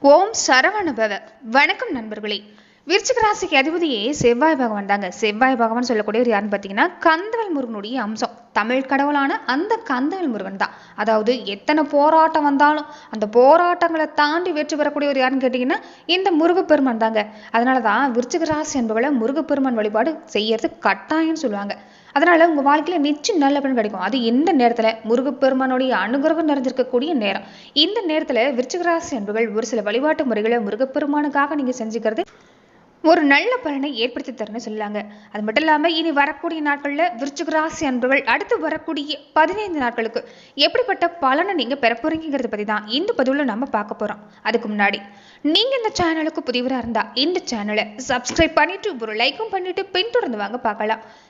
ஓம் சரவணபவ. வணக்கம் நண்பர்களே. விருச்சிக ராசிக்கு அதிபதியே செவ்வாய் பகவான் தாங்க. செவ்வாய் பகவான் சொல்லக்கூடியவர் யாருன்னு பார்த்தீங்கன்னா கந்தவல் முருகனுடைய அம்சம். தமிழ் கடவுளான அந்த கந்தவல் முருகன் தான். அதாவது எத்தனை போராட்டம் வந்தாலும் அந்த போராட்டங்களை தாண்டி வெற்றி பெறக்கூடியவர் யாருன்னு கேட்டிங்கன்னா இந்த முருகப்பெருமான் தாங்க. அதனால தான் விருச்சிக ராசி என்பவளை முருகப்பெருமான் வழிபாடு செய்யறது கட்டாயம்னு சொல்லுவாங்க. அதனால உங்க வாழ்க்கையில நிச்சயம் நல்ல பலன் கிடைக்கும். அது இந்த நேரத்துல முருகப்பெருமானுடைய அனுகிரகம் நிறைஞ்சிருக்கக்கூடிய நேரம். இந்த நேரத்துல விருச்சிகராசி அன்புகள் ஒரு சில வழிபாட்டு முறைகளை முருகப்பெருமானுக்காக நீங்க செஞ்சுக்கிறது ஒரு நல்ல பலனை ஏற்படுத்தி தரணும்னு சொல்லாங்க அது மட்டும் இல்லாம இனி வரக்கூடிய நாட்கள்ல விருச்சிக ராசி அன்புகள் அடுத்து வரக்கூடிய பதினைந்து நாட்களுக்கு எப்படிப்பட்ட பலனை நீங்க பெற போறீங்கிறத பற்றி தான் இந்த பதிவுல நம்ம பார்க்க போறோம். அதுக்கு முன்னாடி நீங்க இந்த சேனலுக்கு புதிவராக இருந்தா இந்த சேனலை சப்ஸ்கிரைப் பண்ணிட்டு ஒரு லைக்கும் பண்ணிட்டு பின்தொடர்ந்து வாங்க பார்க்கலாம்.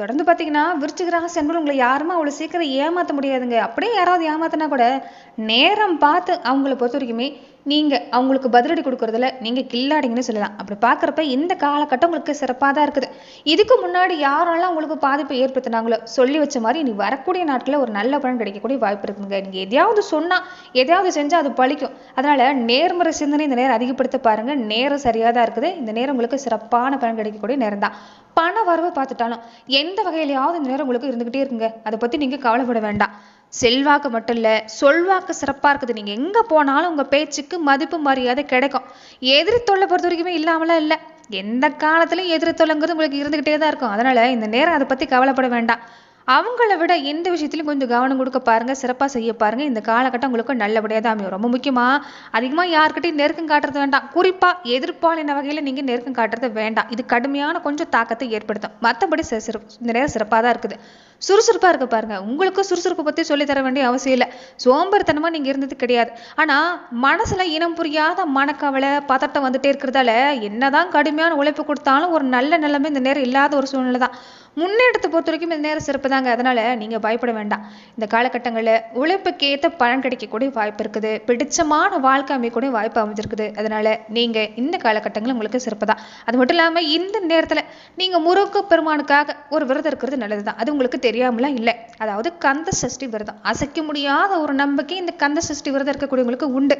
தொடர்ந்து பார்த்தீங்கன்னா விருச்சிக ராசி என்பது உங்களை யாருமே அவ்வளோ சீக்கிரம் ஏமாற்ற முடியாதுங்க. அப்படியே யாராவது ஏமாத்தினா கூட நேரம் பார்த்து அவங்கள பொறுத்த வரைக்குமே நீங்கள் அவங்களுக்கு பதிலடி கொடுக்கறதுல நீங்கள் கில்லாடிங்கன்னு சொல்லலாம். அப்படி பார்க்குறப்ப இந்த காலகட்டம் உங்களுக்கு சிறப்பாக தான் இருக்குது. இதுக்கு முன்னாடி யாரெல்லாம் உங்களுக்கு பாதிப்பை ஏற்படுத்தினாங்களோ சொல்லி வச்ச மாதிரி இனி வரக்கூடிய நாட்களில் ஒரு நல்ல பலன் கிடைக்கக்கூடிய வாய்ப்பு இருக்குங்க. நீங்கள் எதையாவது சொன்னால் எதையாவது செஞ்சால் அது பழிக்கும். அதனால நேர்மறை சிந்தனை இந்த நேரம் அதிகப்படுத்த பாருங்க. நேரம் சரியாக தான் இருக்குது. இந்த நேரம் உங்களுக்கு சிறப்பான பலன் கிடைக்கக்கூடிய நேரம் தான். பண வரவு பார்த்துட்டாலும் எந்த வகையிலையாவது இந்த நேரம் உங்களுக்கு இருந்துக்கிட்டே இருக்குங்க. அதை பற்றி நீங்கள் கவலைப்பட வேண்டாம். செல்வாக்கு மட்டும் இல்ல சொல்வாக்கு சிறப்பா இருக்குது. நீங்க எங்க போனாலும் உங்க பேச்சுக்கு மதிப்பு மரியாதை கிடைக்கும். எதிரி தொல்லை பொறுத்த வரைக்குமே இல்லாமலாம் இல்ல. எந்த காலத்துலயும் எதிரி தொல்லைங்கிறது உங்களுக்கு இருந்துக்கிட்டே தான் இருக்கும். அதனால இந்த நேரம் அதை பத்தி கவலைப்பட வேண்டாம். அவங்கள விட எந்த விஷயத்திலும் கொஞ்சம் கவனம் கொடுக்க பாருங்க சிறப்பாக செய்ய பாருங்க. இந்த காலகட்டம் உங்களுக்கு நல்லபடியாக தான் அமையும். ரொம்ப முக்கியமாக அதிகமாக யார்கிட்டயும் நெருக்கம் காட்டுறது வேண்டாம். குறிப்பாக எதிர்ப்பாளின வகையில் நீங்கள் நெருக்கம் காட்டுறது வேண்டாம். இது கடுமையான கொஞ்சம் தாக்கத்தை ஏற்படுத்தும். மற்றபடி இந்த நேரம் சிறப்பாக தான் இருக்குது. சுறுசுறுப்பாக இருக்க பாருங்க. உங்களுக்கு சுறுசுறுப்பு பற்றி சொல்லித்தர தர வேண்டிய அவசியம் இல்லை. சோம்பேறித்தனமாக நீங்கள் இருந்தது கிடையாது. ஆனால் மனசில் இனம் புரியாத மனக்கவலை பதட்டம் வந்துட்டே இருக்கிறதால என்னதான் கடுமையான உழைப்பு கொடுத்தாலும் ஒரு நல்ல நிலைமை இந்த நேரம் இல்லாத ஒரு சூழ்நிலை தான். முன்னேற்றத்தை பொறுத்த வரைக்கும் இந்த நேரம் சிறப்பு தாங்க. அதனால் நீங்கள் பயப்பட வேண்டாம். இந்த காலகட்டங்களில் உழைப்புக்கு ஏற்ற பலன் கிடைக்கக்கூடிய வாய்ப்பு இருக்குது. பிடிச்சமான வாழ்க்கை அமையக்கூடிய வாய்ப்பு அமைஞ்சிருக்குது. அதனால் நீங்கள் இந்த காலகட்டங்கள் உங்களுக்கு சிறப்பு தான். அது மட்டும் இல்லாமல் இந்த நேரத்தில் நீங்கள் முருக பெருமானுக்காக ஒரு விரதம் இருக்கிறது நல்லது தான் அது உங்களுக்கு தெரியாமலாம் இல்லை. அதாவது கந்த சஷ்டி விரதம். அசைக்க முடியாத ஒரு நம்பிக்கை இந்த கந்த சஷ்டி விரதம் இருக்கக்கூடியவங்களுக்கு உண்டு.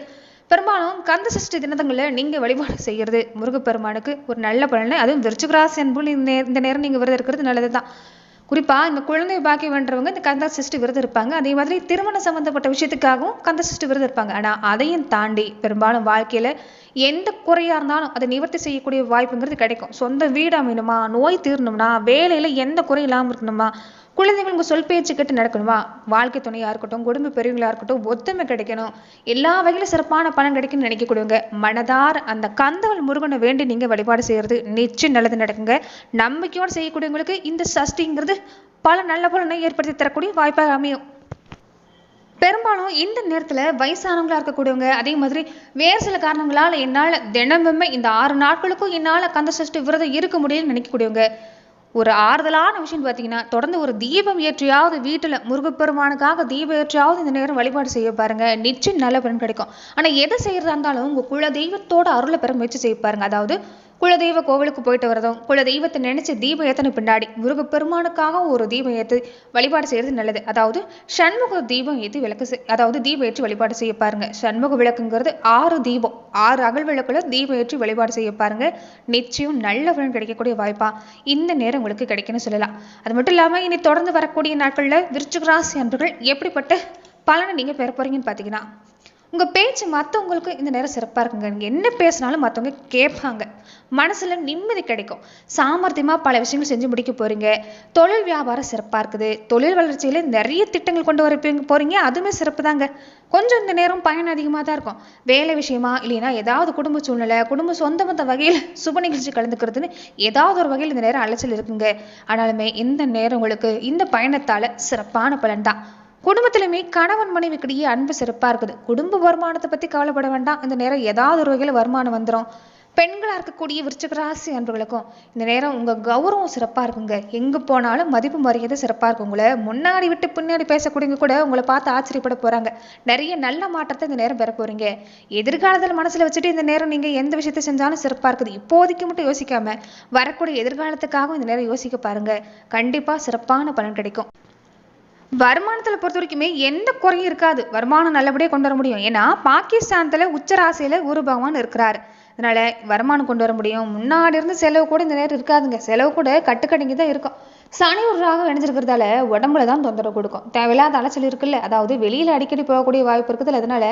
பெரும்பாலும் கந்த சஷ்டி தினத்தங்களில் நீங்கள் வழிபாடு செய்கிறது முருகப்பெருமானுக்கு ஒரு நல்ல பலனை அதுவும் விருச்சிகராசி அன்புல் இந்த நே- இந்த நேரம் நீங்கள் விரதம் இருக்கிறது நல்லது தான் குறிப்பாக இந்த குழந்தை பாக்கியம் வேண்டவங்க இந்த கந்த சஷ்டி விரதம் இருப்பாங்க. அதே மாதிரி திருமணம் சம்பந்தப்பட்ட விஷயத்துக்காகவும் கந்த சஷ்டி விரதம் இருப்பாங்க. ஆனால் அதையும் தாண்டி பெரும்பாலும் வாழ்க்கையில் எந்த குறையா இருந்தாலும் அதை நிவர்த்தி செய்யக்கூடிய வாய்ப்புங்கிறது கிடைக்கும். சொந்த வீடு அமையணுமா நோய் தீரணும்னா வேலையில் எந்த குறை இல்லாமல் இருக்கணுமா குழந்தைங்களுக்கு சொல் பேச்சு கேட்டு நடக்கணுமா. வாழ்க்கை துணையாக இருக்கட்டும் குடும்ப பெரியவங்களா இருக்கட்டும் ஒத்துமை கிடைக்கணும். எல்லா வகையிலும் சிறப்பான பலன் கிடைக்கும்னு நினைக்கக்கூடியவங்க மனதார் அந்த கந்தவள் முருகனை வேண்டி நீங்கள் வழிபாடு செய்யறது நிச்சயம் நல்லது நடக்குங்க. நம்பிக்கையோடு செய்யக்கூடியவங்களுக்கு இந்த சஷ்டிங்கிறது பல நல்ல பலனை ஏற்படுத்தி தரக்கூடிய வாய்ப்பாக அமையும். பெரும்பாலும் இந்த நேரத்துல வயசானவங்களா இருக்கக்கூடியவங்க அதே மாதிரி வேறு சில காரணங்களால் என்னால் தினமுமே இந்த ஆறு நாட்களுக்கும் என்னால் கந்த சஷ்டி விரதம் இருக்க முடியும்னு நினைக்கக்கூடியவங்க ஒரு ஆறுதலான விஷயம் பார்த்தீங்கன்னா தொடர்ந்து ஒரு தீபம் ஏற்றியாவது வீட்டுல முருகப்பெருமானுக்காக தீபம் ஏற்றியாவது இந்த நேரம் வழிபாடு செய்ய பாருங்க. நிச்சயம் நல்ல பலன் கிடைக்கும். ஆனா எதை செய்யறதா இருந்தாலும் உங்க குல தெய்வத்தோட அருளை பெற முயற்சி செய்ய பாருங்க. அதாவது குலதெய்வ கோவிலுக்கு போயிட்டு வரதும் குலதெய்வத்தை நினைச்சு தீபம் ஏத்தன பின்னாடி முருகப்பெருமானுக்காக ஒரு தீபம் ஏத்து வழிபாடு செய்யறது நல்லது. அதாவது சண்முக தீபம் ஏத்தி விளக்கு செய்- அதாவது தீபம் ஏற்றி வழிபாடு செய்ய பாருங்க. சண்முக விளக்குங்கிறது ஆறு தீபம் ஆறு அகல் விளக்குல தீபம் ஏற்றி வழிபாடு செய்ய பாருங்க. நிச்சயம் நல்ல பலன் கிடைக்கக்கூடிய வாய்ப்பா இந்த நேரம் உங்களுக்கு கிடைக்கும்னு சொல்லலாம். அது மட்டும் இல்லாம இனி தொடர்ந்து வரக்கூடிய நாட்கள்ல விருச்சிகராசி அன்பர்கள் எப்படிப்பட்ட பலனை நீங்க பெற போறீங்கன்னு பாத்தீங்கன்னா உங்க பேச்சு மத்தவங்களுக்கு இந்த நேரம் சிறப்பா இருக்குங்க. நீங்க என்ன பேசினாலும் மத்தவங்க கேட்பாங்க. மனசுல நிம்மதி கிடைக்கும். சாமர்த்தியமா பல விஷயங்கள் செஞ்சு முடிக்க போறீங்க. தொழில் வியாபாரம் சிறப்பா இருக்குது. தொழில் வளர்ச்சியில நிறைய திட்டங்கள் கொண்டு வர போறீங்க அதுவுமே சிறப்பு தாங்க. கொஞ்சம் இந்த நேரம் பயன் அதிகமாக தான் இருக்கும். வேலை விஷயமா இல்லைன்னா ஏதாவது குடும்ப சூழ்நிலை குடும்ப சொந்த மத்த வகையில் சுப நிகழ்ச்சி கலந்துக்கிறதுன்னு ஏதாவது ஒரு வகையில் இந்த நேரம் அலைச்சல் இருக்குங்க. ஆனாலுமே இந்த நேரம் உங்களுக்கு இந்த பயணத்தால சிறப்பான பலன் தான். குடும்பத்திலுமே கணவன் மனைவிக்கிடையே அன்பு சிறப்பா இருக்குது. குடும்ப வருமானத்தை பத்தி கவலைப்பட வேண்டாம். இந்த நேரம் ஏதாவது ஒரு வகையில் வருமானம் வந்துடும் பெண்களாக இருக்கக்கூடிய விருச்சிக ராசி அன்பர்களுக்கும் இந்த நேரம் உங்கள் கௌரவம் சிறப்பாக இருக்குங்க. எங்கே போனாலும் மதிப்பு மரியாதை சிறப்பாக இருக்கும். உங்களை முன்னாடி விட்டு பின்னாடி பேசக்கூடியவங்க கூட உங்களை பார்த்து ஆச்சரியப்பட போகிறாங்க நிறைய நல்ல மாற்றத்தை இந்த நேரம் பெற போகிறீங்க எதிர்காலத்தில் மனசில் வச்சுட்டு இந்த நேரம் நீங்கள் எந்த விஷயத்தை செஞ்சாலும் சிறப்பாக இருக்குது. இப்போதைக்கு மட்டும் யோசிக்காம வரக்கூடிய எதிர்காலத்துக்காகவும் இந்த நேரம் யோசிக்க பாருங்க. கண்டிப்பாக சிறப்பான பலன் கிடைக்கும். வருமானத்தில் பொறுத்த வரைக்குமே எந்த குறையும் இருக்காது. வருமானம் நல்லபடியாக கொண்டு வர முடியும். ஏன்னா பாகிஸ்தானத்தில் உச்சராசியில் குரு பகவான் இருக்கிறாரு. அதனால் வருமானம் கொண்டு வர முடியும். முன்னாடி இருந்து செலவு கூட இந்த நேரம் இருக்காதுங்க. செலவு கூட கட்டுக்கடங்கி தான் இருக்கும். சனி ஒரு ராகம் இணைஞ்சிருக்கிறதால உடம்புல தான் தொந்தரவு கொடுக்கும். தேவையில்லாத அலைச்சல் இருக்குல்ல. அதாவது வெளியில் அடிக்கடி போகக்கூடிய வாய்ப்பு இருக்குதுல்ல. அதனால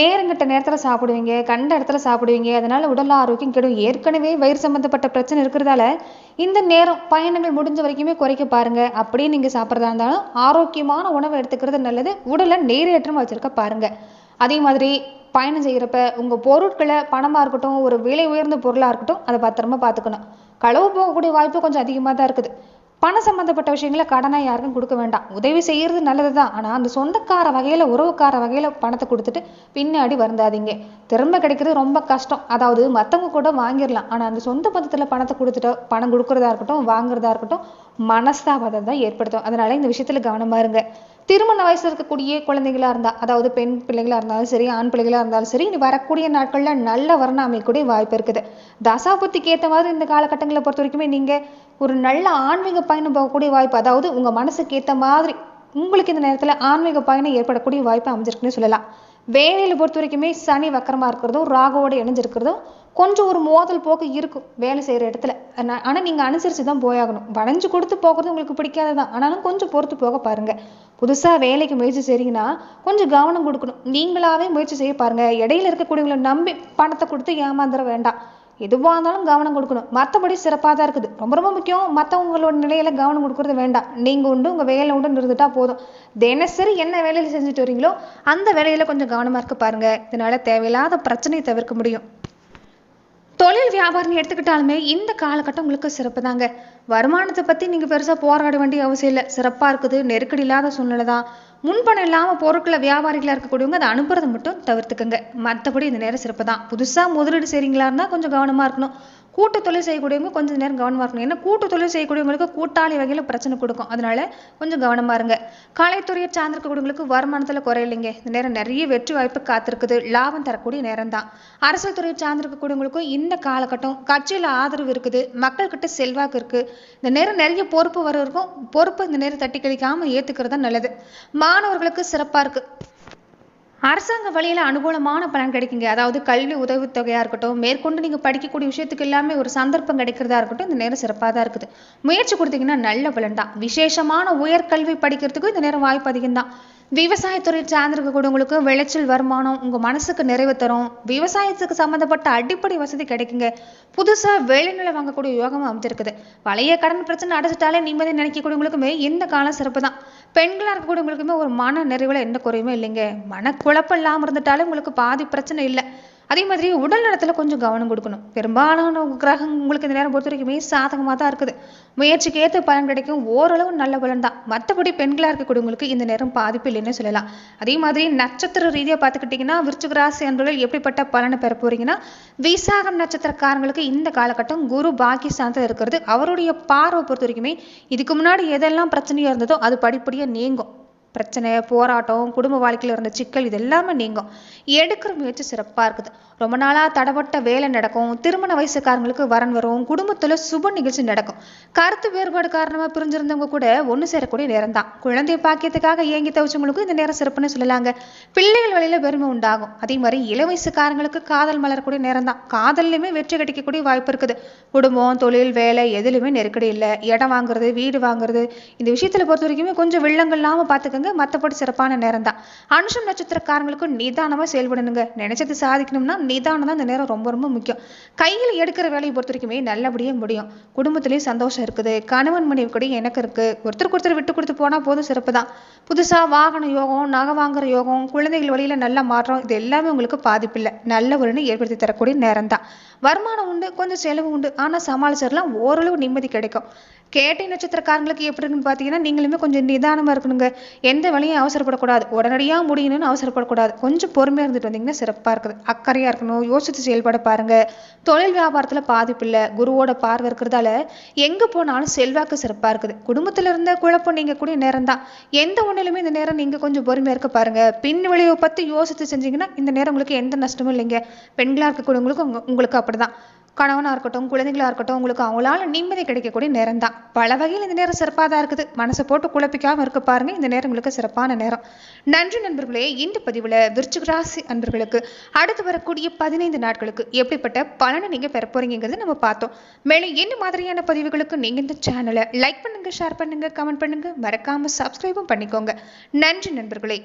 நேரங்கிட்ட நேரத்தில் சாப்பிடுவீங்க கண்ட இடத்துல சாப்பிடுவீங்க. அதனால உடல் ஆரோக்கியம் கெடும். ஏற்கனவே வயிறு சம்பந்தப்பட்ட பிரச்சனை இருக்கிறதால இந்த நேரம் பயணங்கள் முடிஞ்ச வரைக்குமே குறைக்க பாருங்க. அப்படியே நீங்கள் சாப்பிட்றதா இருந்தாலும் ஆரோக்கியமான உணவை எடுத்துக்கிறது நல்லது. உடலை நேரேற்றமாக வச்சிருக்க பாருங்க. அதே மாதிரி பயணம் செய்கிறப்ப உங்கள் பொருட்களை பணமாக இருக்கட்டும் ஒரு விலை உயர்ந்த பொருளாக இருக்கட்டும் அதை பத்திரமா பார்த்துக்கணும். களவு போகக்கூடிய வாய்ப்பு கொஞ்சம் அதிகமாக தான் இருக்குது. பணம் சம்மந்தப்பட்ட விஷயங்களை கடனாக யாருக்கும் கொடுக்க வேண்டாம். உதவி செய்கிறது நல்லது தான். ஆனால் அந்த சொந்தக்கார வகையில் உறவுக்கார வகையில் பணத்தை கொடுத்துட்டு பின்னாடி வருந்தாதீங்க. திரும்ப கிடைக்கிறது ரொம்ப கஷ்டம். அதாவது மற்றவங்க கூட வாங்கிடலாம். ஆனால் அந்த சொந்த பந்தத்தில் பணத்தை கொடுத்துட்டு பணம் கொடுக்குறதா இருக்கட்டும் வாங்குறதா இருக்கட்டும் மனஸ்தாபத்தை தான் ஏற்படுத்தும். அதனால இந்த விஷயத்தில் கவனமாக இருங்க. திருமண வயசு இருக்கக்கூடிய குழந்தைகளாக இருந்தால் அதாவது பெண் பிள்ளைகளாக இருந்தாலும் சரி ஆண் பிள்ளைகளாக இருந்தாலும் சரி இனி வரக்கூடிய நாட்களில் நல்ல வரணும் அமையக்கூடிய வாய்ப்பு இருக்குது. தசாபுத்திக்கு ஏற்ற மாதிரி இந்த காலகட்டங்களை பொறுத்த வரைக்குமே நீங்கள் ஒரு நல்ல ஆன்மீக பயணம் போகக்கூடிய வாய்ப்பு அதாவது உங்கள் மனசுக்கு ஏற்ற மாதிரி உங்களுக்கு இந்த நேரத்தில் ஆன்மீக பயணம் ஏற்படக்கூடிய வாய்ப்பு அமைஞ்சிருக்குன்னு சொல்லலாம். வேலையில் பொறுத்த வரைக்குமே சனி வக்கரமாக இருக்கிறதும் ராகுவோடு இணைஞ்சிருக்கிறதும் கொஞ்சம் ஒரு மோதல் போக்கு இருக்கும் வேலை செய்கிற இடத்துல. ஆனால் நீங்கள் அனுசரித்து தான் போயாகணும். வளைஞ்சு கொடுத்து போகிறது உங்களுக்கு பிடிக்காததான் ஆனாலும் கொஞ்சம் பொறுத்து போக பாருங்கள் புதுசாக வேலைக்கு முயற்சி செய்கிறீங்கன்னா கொஞ்சம் கவனம் கொடுக்கணும். நீங்களாவே முயற்சி செய்ய பாருங்கள் இடையில இருக்கக்கூடியவங்களை நம்பி பணத்தை கொடுத்து ஏமாந்துட வேண்டாம். எதுவாக இருந்தாலும் கவனம் கொடுக்கணும். மற்றபடி சிறப்பாக தான் இருக்குது. ரொம்ப ரொம்ப முக்கியம் மற்றவங்களோட நிலையில கவனம் கொடுக்கறது வேண்டாம். நீங்கள் உண்டு உங்கள் வேலை உண்டு இருந்துட்டா போதும். தினசரி என்ன வேலையில் செஞ்சுட்டு வரீங்களோ அந்த வேலையில் கொஞ்சம் கவனமாக இருக்க பாருங்கள் இதனால் தேவையில்லாத பிரச்சனையை தவிர்க்க முடியும். தொழில் வியாபாரம் எடுத்துக்கிட்டாலுமே இந்த காலகட்டம் உங்களுக்கு சிறப்பு தாங்க வருமானத்தை பற்றி நீங்கள் பெருசாக போராட வேண்டிய அவசியம் இல்லை. சிறப்பாக இருக்குது நெருக்கடி இல்லாத சூழ்நிலை தான். முன்பணம் இல்லாமல் பொருட்களை வியாபாரிகளாக இருக்கக்கூடியவங்க அதை அனுப்புறதை மட்டும் தவிர்த்துக்கங்க. மற்றபடி இந்த நேரம் சிறப்பு தான் புதுசாக முதலீடு செய்கிறீங்களா இருந்தால் கொஞ்சம் கவனமாக இருக்கணும். கூட்டு தொழில் செய்யக்கூடியவங்க கொஞ்சம் நேரம் கவனமாக இருக்கணும். ஏன்னா கூட்டு தொழில் செய்யக்கூடியவங்களுக்கு கூட்டாளி வகையில் பிரச்சனை கொடுக்கும். அதனால கொஞ்சம் கவனமா இருங்க. கலைத்துறையை சார்ந்திருக்கக்கூடியவங்களுக்கு வருமானத்தில் குறையில்லைங்க இந்த நேரம் நிறைய வெற்றி வாய்ப்பு காத்திருக்குது. லாபம் தரக்கூடிய நேரம் தான் அரசியல் துறையை சார்ந்திருக்கக்கூடியவங்களுக்கும் இந்த காலகட்டம் கட்சியில் ஆதரவு இருக்குது. மக்கள்கிட்ட செல்வாக்கு இருக்குது இந்த நேரம் நிறைய பொறுப்பு வரவருக்கும் பொறுப்பு இந்த நேரம் தட்டி கழிக்காமல் ஏற்றுக்கிறது தான் நல்லது. மாணவர்களுக்கு சிறப்பாக இருக்குது அரசாங்க வழியில் அனுகூலமான பலன் கிடைக்குங்க. அதாவது கல்வி உதவித்தொகையாக இருக்கட்டும் மேற்கொண்டு நீங்கள் படிக்கக்கூடிய விஷயத்துக்கு எல்லாமே ஒரு சந்தர்ப்பம் கிடைக்கிறதா இருக்கட்டும் இந்த நேரம் சிறப்பாக தான் இருக்குது. முயற்சி கொடுத்தீங்கன்னா நல்ல பலன் தான். விசேஷமான உயர்கல்வி படிக்கிறதுக்கும் இந்த நேரம் வாய்ப்பு அதிகம் தான் விவசாயத்துறை சார்ந்திருக்கக்கூடியவங்களுக்கு விளைச்சல் வருமானம் உங்கள் மனசுக்கு நிறைவு தரும். விவசாயத்துக்கு சம்மந்தப்பட்ட அடிப்படை வசதி கிடைக்குங்க. புதுசாக வேலைநிலை வாங்கக்கூடிய யோகமும் அமைஞ்சிருக்குது. பழைய கடன் பிரச்சனை அடைச்சிட்டாலே நிம்மதி நினைக்கக்கூடியவங்களுக்குமே இந்த காலம் சிறப்பு தான் பெண்களாக இருக்கக்கூடிய உங்களுக்குமே ஒரு மன நிறைவில் எந்த குறையுமே இல்லைங்க. மனக்குழப்பம் இல்லாமல் இருந்துட்டாலே உங்களுக்கு பாதி பிரச்சனை இல்லை. அதே மாதிரி உடல் நலத்தில் கொஞ்சம் கவனம் கொடுக்கணும். பெரும்பாலான கிரகம் உங்களுக்கு இந்த நேரம் பொறுத்த வரைக்குமே சாதகமாக தான் இருக்குது. முயற்சிக்கு ஏற்ற பலன் கிடைக்கும். ஓரளவு நல்ல பலன் தான். மற்றபடி பெண்களாக இருக்கக்கூடியவங்களுக்கு இந்த நேரம் பாதிப்பு இல்லைன்னு சொல்லலாம். அதே மாதிரி நட்சத்திர ரீதியாக பார்த்துக்கிட்டிங்கன்னா விருச்சிக ராசி அன்பர்கள் எப்படிப்பட்ட பலனை பெற போறீங்கன்னா விசாகம் நட்சத்திரக்காரங்களுக்கு இந்த காலகட்டம் குரு பாகிஸ்தானத்தில் இருக்கிறது. அவருடைய பார்வை பொறுத்த வரைக்குமே இதுக்கு முன்னாடி எதெல்லாம் பிரச்சனையாக இருந்ததோ அது படிப்படியாக நீங்கும். பிரச்சனை போராட்டம் குடும்ப வாழ்க்கையில் இருந்த சிக்கல் இது எல்லாமே நீங்கும். எடுக்கிற முயற்சி சிறப்பாக இருக்குது. ரொம்ப நாளாக தடப்பட்ட வேலை நடக்கும். திருமண வயசுக்காரங்களுக்கு வரன் வரும். குடும்பத்தில் சுப நிகழ்ச்சி நடக்கும். கருத்து வேறுபாடு காரணமாக பிரிஞ்சிருந்தவங்க கூட ஒன்று சேரக்கூடிய நேரம் தான் குழந்தை பாக்கியத்துக்காக ஏங்கி தவிச்சவங்களுக்கும் இந்த நேரம் சிறப்புன்னு சொல்லலாங்க. பிள்ளைகள் வழியில் பெருமை உண்டாகும். அதே மாதிரி இள வயசுக்காரங்களுக்கு காதல் மலரக்கூடிய நேரம் தான் காதல்லையுமே வெற்றி கிடைக்கக்கூடிய வாய்ப்பு இருக்குது. குடும்பம் தொழில் வேலை எதுலையுமே நெருக்கடி இல்லை. இடம் வாங்குறது வீடு வாங்குறது இந்த விஷயத்தில் பொறுத்த வரைக்குமே கொஞ்சம் வெள்ளங்கள் இல்லாமல் பார்த்துக்கங்க மற்றபடி சிறப்பான நேரம் தான் அனுஷம் நட்சத்திரக்காரங்களுக்கு நிதானமா செயல்படணுங்க. நினைச்சது சாதிக்கணும்னா நிதானம் தான் இந்த நேரம் ரொம்ப ரொம்ப முக்கியம். கையில் எடுக்கிற வேலையை பொறுத்த வரைக்குமே நல்லபடியே முடியும். குடும்பத்திலேயும் சந்தோஷம் இருக்குது. கணவன் மனைவி கூட எனக்கு இருக்கு. ஒருத்தருக்கு ஒருத்தர் விட்டு கொடுத்து போனா போதும் சிறப்பு தான். புதுசா வாகன யோகம் நகை வாங்குற யோகம் குழந்தைகள் வழியில நல்ல மாற்றம் இது எல்லாமே உங்களுக்கு பாதிப்பில்லை நல்ல ஒருன்னு ஏற்படுத்தி தரக்கூடிய நேரம் தான் வருமானம் உண்டு கொஞ்சம் செலவு உண்டு. ஆனால் சமாளிச்சிடலாம் ஓரளவு நிம்மதி கிடைக்கும். கேட்டை நட்சத்திரக்காரங்களுக்கு எப்படி இருக்குன்னு பார்த்தீங்கன்னா நீங்களுமே கொஞ்சம் நிதானமாக இருக்கணுங்க. எந்த வேலையும் அவசரப்படக்கூடாது. உடனடியாக முடியணும்னு அவசரப்படக்கூடாது. கொஞ்சம் பொறுமையாக இருந்துட்டு வந்தீங்கன்னா சிறப்பாக இருக்குது. அக்கறையாக இருக்கணும். யோசித்து செயல்பட பாருங்க. தொழில் வியாபாரத்தில் பாதிப்பு இல்லை குருவோட பார்வை இருக்கிறதால எங்கே போனாலும் செல்வாக்கு சிறப்பாக இருக்குது. குடும்பத்தில் இருந்த குழப்பம் நீங்கள் கூடிய நேரம் தான் எந்த ஒன்றிலுமே இந்த நேரம் நீங்கள் கொஞ்சம் பொறுமையாக இருக்க பாருங்க. பின் விளைவை பற்றி யோசித்து செஞ்சீங்கன்னா இந்த நேரம் உங்களுக்கு எந்த நஷ்டமும் இல்லைங்க. பெண்களாக இருக்கக்கூடியவங்களுக்கு உங்களுக்கு உங்களுக்கு அப்படிதான். கணவனாக இருக்கட்டும் குழந்தைங்களாக இருக்கட்டும் உங்களுக்கு அவங்களால நிம்மதி கிடைக்கக்கூடிய நேரம் தான் பல வகையில் இந்த நேரம் சிறப்பாக தான் இருக்குது. மனசை போட்டு குழப்பிக்காமல் இருக்க பாருங்க. இந்த நேரம் உங்களுக்கு சிறப்பான நேரம். நன்றி நண்பர்களே. இந்த பதிவில் விருச்சிக ராசி அன்பர்களுக்கு அடுத்து வரக்கூடிய பதினைந்து நாட்களுக்கு எப்படிப்பட்ட பலனை நீங்கள் பெற போறீங்கிறது நம்ம பார்த்தோம். மேலும் என்ன மாதிரியான பதிவுகளுக்கு நீங்கள் இந்த சேனலை லைக் பண்ணுங்க ஷேர் பண்ணுங்க கமெண்ட் பண்ணுங்க. மறக்காம சப்ஸ்கிரைபும் பண்ணிக்கோங்க. நன்றி நண்பர்களே.